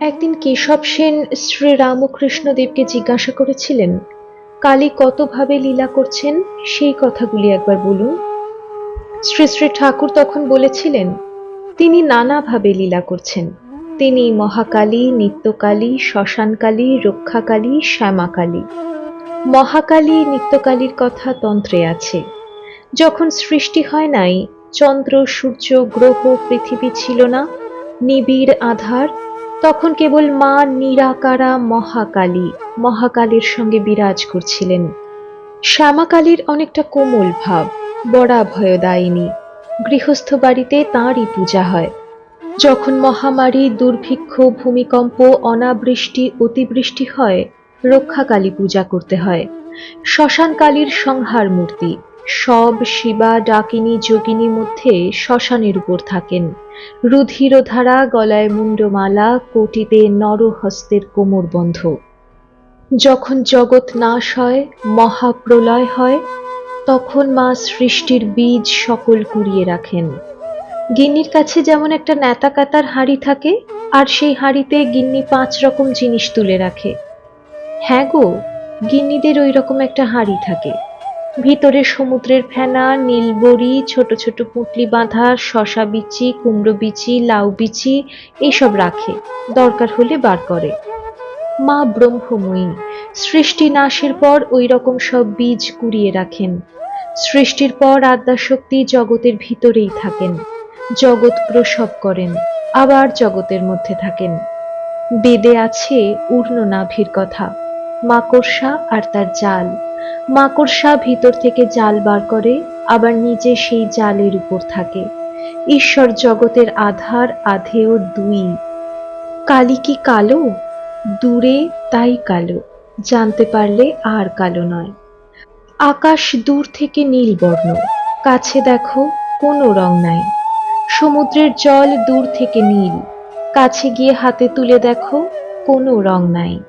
একদিন কেশব সেন শ্রী রামকৃষ্ণদেবকে জিজ্ঞাসা করেছিলেন, কালী কতভাবে লীলা করছেন? সেই কথাগুলি একবার বলুন। শ্রী শ্রী ঠাকুর তখন বলেছিলেন, তিনি নানাভাবে লীলা করছেন। তিনি মহাকালী, নিত্যকালী, শ্মশানকালী, রক্ষাকালী, শ্যামাকালী। মহাকালী, নিত্যকালীর কথা তন্ত্রে আছে। যখন সৃষ্টি হয় নাই, চন্দ্র, সূর্য, গ্রহ, পৃথিবী ছিল না, নিবিড় আধার তখন কেবল মা নিরাকারা মহাকালী মহাকালীর সঙ্গে বিরাজ করছিলেন। শ্যামাকালীর অনেকটা কোমল ভাব বড়া ভয়দায়িনী গৃহস্থ বাড়িতে তাঁরই পূজা হয়। যখন মহামারী, দুর্ভিক্ষ, ভূমিকম্প, অনাবৃষ্টি, অতিবৃষ্টি হয়, রক্ষাকালী পূজা করতে হয়। শ্মশানকালীর সংহার মূর্তি সব শিবা, ডাকিনী, যোগিনী মধ্যে শ্মশানের উপর থাকেন। রুধিরধারা গলায় মুন্ডমালা কোটিতে নরহস্তের কোমর বন্ধ। যখন জগৎ নাশ হয়, মহাপ্রলয় হয়, তখন মা সৃষ্টির বীজ সকল কুড়িয়ে রাখেন। গিন্নির কাছে যেমন একটা ন্যাতা কাতার হাঁড়ি থাকে, আর সেই হাঁড়িতে গিন্নি পাঁচ রকম জিনিস তুলে রাখে। হ্যাঁ গো, গিন্নিদের ওই রকম একটা হাঁড়ি থাকে। ভিতরে সমুদ্রের ফেনা, নীলবড়ি, ছোট ছোট পুঁটলি বাঁধা, শশা বিচি, কুমড়ো বিচি, লাউ বিচি এইসব রাখে। দরকার হলে বার করে। মা ব্রহ্মময়ী, সৃষ্টি নাশের পর ওই রকম সব বীজ কুড়িয়ে রাখেন। সৃষ্টির পর আদ্যাশক্তি জগতের ভিতরেই থাকেন। জগৎ প্রসব করেন, আবার জগতের মধ্যে থাকেন। বেদে আছে নাভির কথা। মাকড়সা আর তার জাল। মাকড়সা ভিতর থেকে জাল বার করে, আবার নিজে সেই জালের উপর থাকে। ঈশ্বর জগতের আধার, আধেয় দুই। কালি কি কালো? দূরে তাই কালো, জানতে পারলে আর কালো নয়। আকাশ দূর থেকে নীল বর্ণ, কাছে দেখো কোনো রং নাই। সমুদ্রের জল দূর থেকে নীল, কাছে গিয়ে হাতে তুলে দেখো কোনো রং নাই।